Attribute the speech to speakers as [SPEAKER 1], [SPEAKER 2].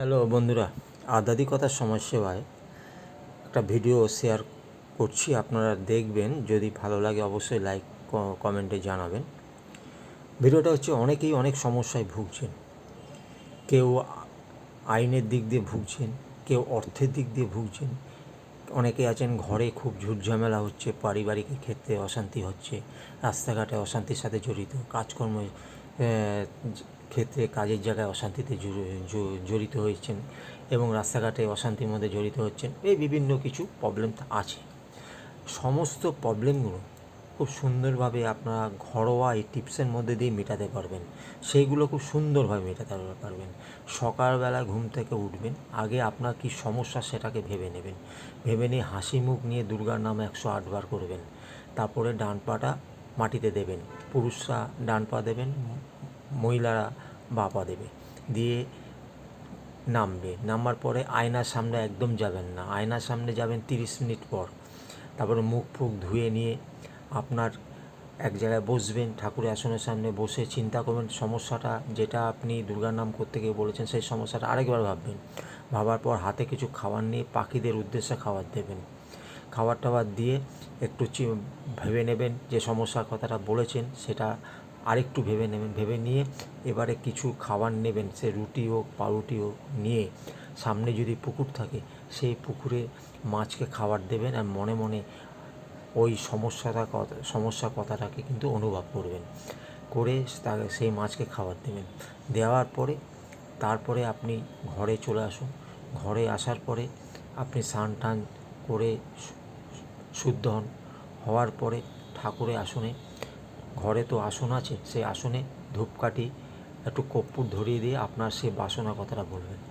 [SPEAKER 1] Hello বন্ধুরা আধ্যাত্মিকতার সমাজসেবায় একটা ভিডিও শেয়ার করছি। আপনারা দেখবেন, যদি ভালো লাগে অবশ্যই লাইক কমেন্টে জানাবেন। ভিডিওটা হচ্ছে অনেকেই অনেক সমস্যায় ভুগছেন। কেউ আইনের দিক দিয়ে ভুগছেন, কেউ অর্থের দিক দিয়ে ভুগছেন। অনেকে আছেন, ঘরে খুব ঝুটঝামেলা হচ্ছে, পারিবারিক ক্ষেত্রে অশান্তি হচ্ছে, রাস্তাঘাটে অশান্তির সাথে জড়িত, কাজকর্মে ক্ষেত্রে কাজের জায়গায় অশান্তিতে জড়িত হয়েছেন এবং রাস্তাঘাটে অশান্তির মধ্যে জড়িত হচ্ছেন, এই বিভিন্ন কিছু প্রবলেম আছে। সমস্ত প্রবলেমগুলো খুব সুন্দরভাবে আপনারা ঘরোয়া এই টিপসের মধ্যে দিয়ে মেটাতে পারবেন। সেইগুলো খুব সুন্দরভাবে মেটাতে পারবেন। সকালবেলা ঘুম থেকে উঠবেন, আগে আপনার কি সমস্যা সেটাকে ভেবে নেবেন। ভেবে নিয়ে হাসি মুখ নিয়ে দুর্গার নাম একশো আটবার করবেন। তারপরে ডান পাটা মাটিতে দেবেন, পুরুষরা ডান পা দেবেন, মহিলারা বা পা দেবে, দিয়ে নামবে। নামার পরে আয়নার সামনে একদম যাবেন না। আয়নার সামনে যাবেন তিরিশ মিনিট পর। তারপরে মুখ ফুক ধুয়ে নিয়ে আপনার এক জায়গায় বসবেন ঠাকুরের আসনের সামনে বসে চিন্তা করবেন, সমস্যাটা যেটা আপনি দুর্গার নাম করতে গিয়ে বলেছেন, সেই সমস্যাটা আরেকবার ভাববেন। ভাবার পর হাতে কিছু খাবার নিয়ে পাখিদের উদ্দেশ্যে খাবার দেবেন। খাবার টাবার দিয়ে একটু ভেবে নেবেন যে সমস্যার কথাটা বলেছেন, সেটা আরেকটু ভেবে নেবেন, ভেবে নিয়ে এবারে কিছু খাবার নেবেন, সে রুটি হোক, পাউরুটি হোক নিয়ে সামনে যদি পুকুর থাকে, সেই পুকুরে মাছকে খাবার দেবেন আর মনে মনে ওই সমস্যাটা কথা সমস্যা কথাটাকে কিন্তু অনুভব করবেন। করে তাকে সেই মাছকে খাবার দেবেন। দেওয়ার পরে, তারপরে আপনি ঘরে চলে আসুন। ঘরে আসার পরে আপনি স্নান টান করে শুদ্ধ হন। হওয়ার পরে ঠাকুরের আসনে, ঘরে তো আসন আছে, সেই আসনে ধূপকাঠি, একটু কর্পূর ধরিয়ে দিয়ে আপনার সেই বাসনা কথাটা বলবেন।